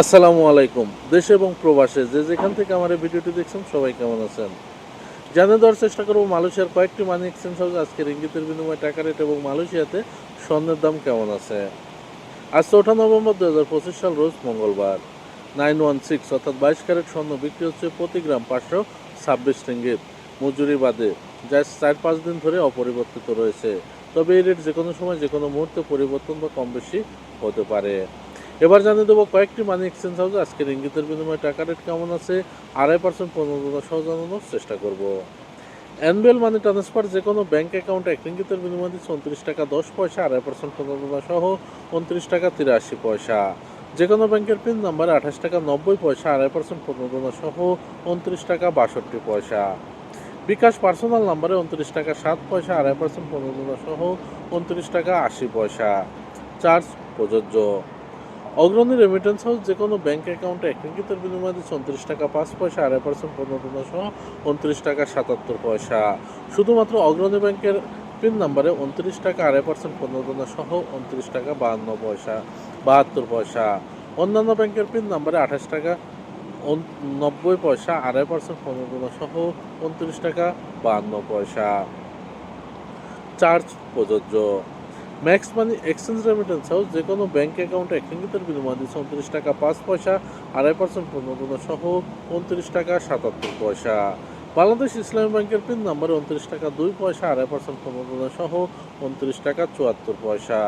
আসসালামু আলাইকুম। দেশে এবং প্রবাসে যে যেখান থেকে আমার এই ভিডিওটি দেখছেন, সবাই কেমন আছেন? জানিয়ে দেওয়ার চেষ্টা করব মালয়েশিয়ার কয়েকটি মানি এক্সচেঞ্জ হাউস আজকের ইঙ্গিতের বিনিময়ে টাকা রেট এবং মালয়েশিয়াতে স্বর্ণের দাম কেমন আছে? আজ চৌঠা নভেম্বর দু হাজার পঁচিশ সাল, রোজ মঙ্গলবার। নাইন ওয়ান সিক্স অর্থাৎ বাইশ ক্যারেট স্বর্ণ বিক্রি হচ্ছে প্রতি গ্রাম পাঁচশো ছাব্বিশ রিঙ্গিত মজুরি বাদে যা চার পাঁচ দিন ধরে অপরিবর্তিত রয়েছে। তবে এই রেট যে কোনো সময় যে কোনো মুহূর্তে পরিবর্তন বা কম বেশি হতে পারে। এবার জানিয়ে দেবো কয়েকটি মানি এক্সচেঞ্জ হাউস আজকের ইঙ্গিতের বিনিময়ে টাকা রেট কেমন আছে, আড়াই পার্সেন্ট পনেরো সহ জানানোর চেষ্টা করব। অ্যানুয়াল মানি ট্রান্সফার যে কোনো ব্যাঙ্ক অ্যাকাউন্টে এক ইঙ্গিতের বিনিময়ে দিচ্ছে উনত্রিশ টাকা দশ পয়সা, আড়াই পার্সেন্ট পনেরো সহ উনত্রিশ টাকা তিরাশি পয়সা। যে কোনো ব্যাংকের পিন নাম্বারে আঠাশ টাকা নব্বই পয়সা, আড়াই পার্সেন্ট পনেরো সহ উনত্রিশ টাকা বাষট্টি পয়সা। বিকাশ পার্সোনাল নাম্বারে উনত্রিশ টাকা সাত পয়সা, আড়াই পার্সেন্ট পনেরো সহ উনত্রিশ টাকা আশি পয়সা। চার্জ প্রযোজ্য। অগ্রণী রেমিটেন্স হাউস যে কোনো ব্যাংক অ্যাকাউন্টে এক রিঙ্গিতের বিনিময়ে দিচ্ছে উনত্রিশ টাকা পাঁচ পয়সা, আড়াই পার্সেন্ট পনেরো সহ উনত্রিশ টাকা সাতাত্তর পয়সা। শুধুমাত্র অগ্রণী ব্যাংকের পিন নাম্বারে উনত্রিশ টাকা, আড়াই পার্সেন্ট পনেরো সহ উনত্রিশ টাকা বাহান্ন পয়সা, বাহাত্তর পয়সা। অন্যান্য ব্যাংকের পিন নাম্বারে আঠাশ টাকা নব্বই পয়সা, আড়াই পার্সেন্ট পনেরো সহ উনত্রিশ টাকা, বাহান্ন পয়সা। চার্জ প্রযোজ্য। Max money exchange remittance house যে কোনো ব্যাঙ্ক অ্যাকাউন্টে এক বিনিময়ে দিচ্ছে উনত্রিশ টাকা পাঁচ পয়সা, আড়াই পার্সেন্ট পনেরো সহ উনত্রিশ টাকা সাতাত্তর পয়সা। বাংলাদেশ ইসলামী ব্যাংকের পিন নাম্বারে উনত্রিশ টাকা দুই পয়সা, আড়াই পার্সেন্ট পনেরো সহ উনত্রিশ টাকা চুয়াত্তর পয়সা।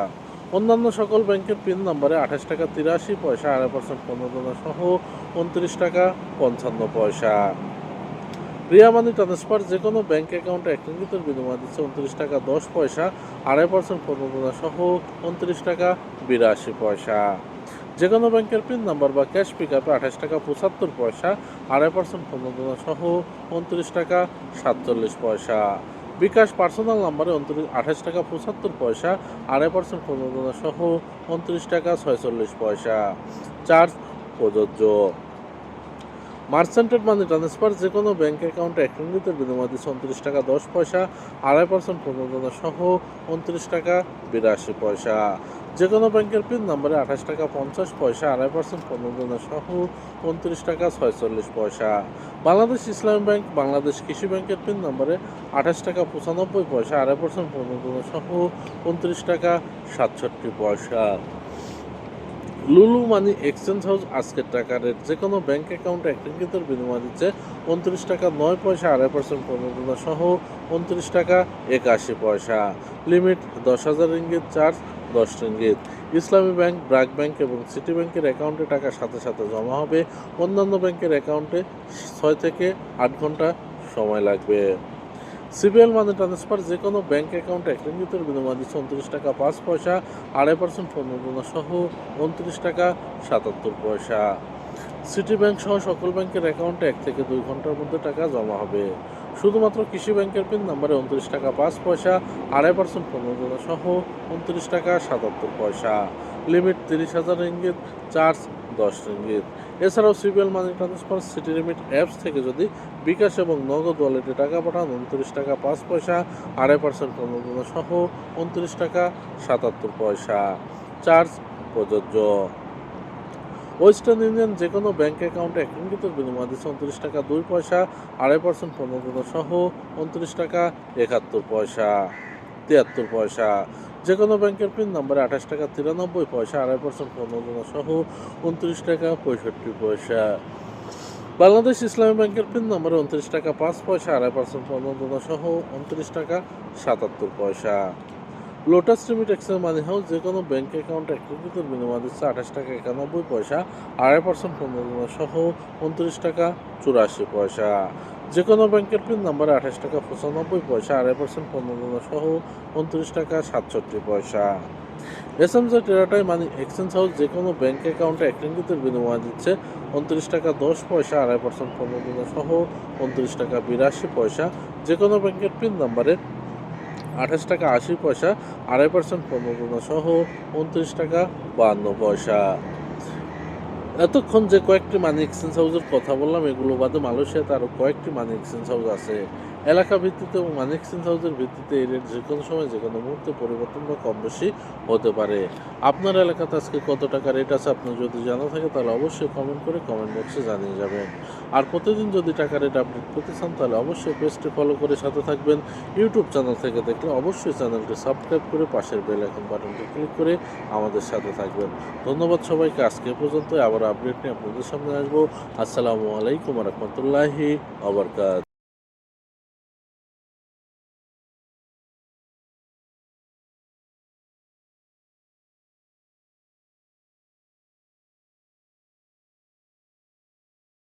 অন্যান্য সকল ব্যাংকের পিন নাম্বারে আঠাশ টাকা তিরাশি পয়সা, আড়াই পার্সেন্ট পনেরো সহ উনত্রিশ টাকা পঞ্চান্ন পয়সা। রিয়া মানি ট্রান্সফার যে কোনো ব্যাঙ্ক অ্যাকাউন্টে এক রিঙ্গিতের বিনিময় দিচ্ছে উনত্রিশ টাকা, দশ পয়সা, আড়াই পার্সেন্ট পনেরো সহ উনত্রিশ টাকা, বিরাশি পয়সা। যে কোনো ব্যাংকের পিন নাম্বার বা ক্যাশ পিক আপে আঠাশ টাকা, পঁচাত্তর পয়সা, আড়াই পার্সেন্ট পনেরো সহ উনত্রিশ টাকা, সাতচল্লিশ পয়সা। বিকাশ পার্সোনাল নাম্বারে উনত্রিশ, আঠাশ টাকা, পঁচাত্তর পয়সা, আড়াই পার্সেন্ট পনেরো সহ উনত্রিশ টাকা, ছয়চল্লিশ পয়সা। চার্জ প্রযোজ্য। মার্চেন্টেড মানি ট্রান্সফার যে কোনো ব্যাংক অ্যাকাউন্টে এক রিঙ্গিতের বিনিময় উনত্রিশ টাকা, দশ পয়সা, আড়াই পার্সেন্ট পনেরো সহ উনত্রিশ টাকা, বিরাশি পয়সা। যে কোনো ব্যাংকের পিন নাম্বারে আঠাশ টাকা, পঞ্চাশ পয়সা, আড়াই পার্সেন্ট পনেরো সহ উনত্রিশ টাকা, ছয়চল্লিশ পয়সা। বাংলাদেশ ইসলামী ব্যাংক, বাংলাদেশ কৃষি ব্যাংকের পিন নাম্বারে আঠাশ টাকা, পঁচানব্বই পয়সা, আড়াই পার্সেন্ট পনেরো সহ উনত্রিশ টাকা, সাতষট্টি পয়সা। লুলু মানি এক্সচেঞ্জ হাউস আজকের টাকা রেট। যে কোনো ব্যাঙ্ক অ্যাকাউন্টে এক রিঙ্গিতের বিনিময় দিচ্ছে উনত্রিশ টাকা নয় পয়সা, আড়াই পার্সেন্ট পনেরো সহ উনত্রিশ টাকা একাশি পয়সা। লিমিট দশ হাজার রিঙ্গিত, চার্জ দশ ringgit. Islami bank BRAC bank এবং সিটি ব্যাংকের অ্যাকাউন্টে টাকা সাথে সাথে জমা হবে। অন্যান্য ব্যাংকের অ্যাকাউন্টে ছয় থেকে আট ঘণ্টা সময় লাগবে। সিবিএল মানি ট্রান্সফার যে কোনো ব্যাংক অ্যাকাউন্টে এক রিঙ্গিতের বিনিময় দিচ্ছে উনত্রিশ টাকা পাঁচ পয়সা, আড়াই পার্সেন্ট পনেরো সহ উনত্রিশ টাকা সাতাত্তর পয়সা। সিটি ব্যাংক সহ সকল ব্যাংকের অ্যাকাউন্টে এক থেকে দুই ঘণ্টার মধ্যে টাকা জমা হবে। শুধুমাত্র কৃষি ব্যাংকের পিন নাম্বারে উনত্রিশ টাকা পাঁচ পয়সা, আড়াই পার্সেন্ট পনেরো সহ উনত্রিশ টাকা সাতাত্তর পয়সা। লিমিট তিরিশ হাজার রিঙ্গিত চার্জ দশ রিঙ্গিত এছাড়াও CBL money transfer city limit apps থেকে যদি বিকাশ এবং নগদ ওয়ালেটে টাকা পাঠান, উনত্রিশ টাকা পাঁচ পয়সা, আড়াই পার্সেন্ট পনেরো সহ উনত্রিশ টাকা সাতাত্তর পয়সা। চার্জ প্রযোজ্য। ওয়েস্টার্ন ইউনিয়ন যে কোনো ব্যাঙ্ক অ্যাকাউন্টে এক বিনিময় দিচ্ছে উনত্রিশ টাকা দুই পয়সা, আড়াই পার্সেন্ট পনেরো সহ উনত্রিশ টাকা একাত্তর পয়সা, তিয়াত্তর পয়সা। যে কোনো ব্যাংকের পিন নাম্বারে আঠাশ টাকা তিরানব্বই পয়সা, আড়াই পার্সেন্ট পনেরো সহ উনত্রিশ টাকা পঁয়ষট্টি পয়সা। বাংলাদেশ ইসলামী ব্যাংকের পিন নাম্বারে উনত্রিশ টাকা, পাঁচ পয়সা, আড়াই পার্সেন্ট পনেরো সহ উনত্রিশ টাকা, সাতাত্তর পয়সা। Lotus limit Excel money house যে কোনো ব্যাংক অ্যাকাউন্ট এক বিনিময় দিচ্ছে আঠাশ টাকা, একানব্বই পয়সা, আড়াই পার্সেন্ট পনেরো সহ উনত্রিশ টাকা, চুরাশি পয়সা। যে কোনো ব্যাংকের পিন নাম্বারে আঠাশ টাকা, পঁচানব্বই পয়সা, আড়াই পার্সেন্ট পনেরো সহ উনত্রিশ টাকা, সাতষট্টি পয়সা। S M Teratai money exchange house যে কোনো ব্যাংক অ্যাকাউন্টে এক রিঙ্গিতের বিনিময় দিচ্ছে উনত্রিশ টাকা, দশ পয়সা, আড়াই পার্সেন্ট পনেরো সহ উনত্রিশ টাকা, বিরাশি পয়সা। যে কোনো ব্যাংকের পিন নাম্বারে আঠাশ টাকা, আশি পয়সা, আড়াই পার্সেন্ট পনেরো সহ উনত্রিশ টাকা বাহান্ন পয়সা। এতক্ষণ যে কয়েকটি মানি এক্সচেঞ্জ হাউসের কথা বললাম, এগুলো বাদে মালয়েশিয়াতে আরও কয়েকটি মানি এক্সচেঞ্জ হাউস আছে। এলাকা ভিত্তিতে এবং মানিক সিন্স হাউসের ভিত্তিতে এই রেট যে কোনো সময় যে কোনো মুহূর্তে পরিবর্তন বা কম বেশি হতে পারে। আপনার এলাকাতে আজকে কত টাকা রেট আছে আপনার যদি জানা থাকে, তাহলে অবশ্যই কমেন্ট করে কমেন্ট বক্সে জানিয়ে যাবেন। আর প্রতিদিন যদি টাকা রেট আপডেট পেতে চান, তাহলে অবশ্যই পেজটি ফলো করে সাথে থাকবেন। ইউটিউব চ্যানেল থেকে দেখলে অবশ্যই চ্যানেলটি সাবস্ক্রাইব করে পাশের বেল আইকন বাটনটি ক্লিক করে আমাদের সাথে থাকবেন। ধন্যবাদ সবাইকে, আজকে পর্যন্ত আবার আপডেট নিয়ে আপনাদের সামনে আসব। আসসালামু আলাইকুম রহমতুল্লাহি আবরকাত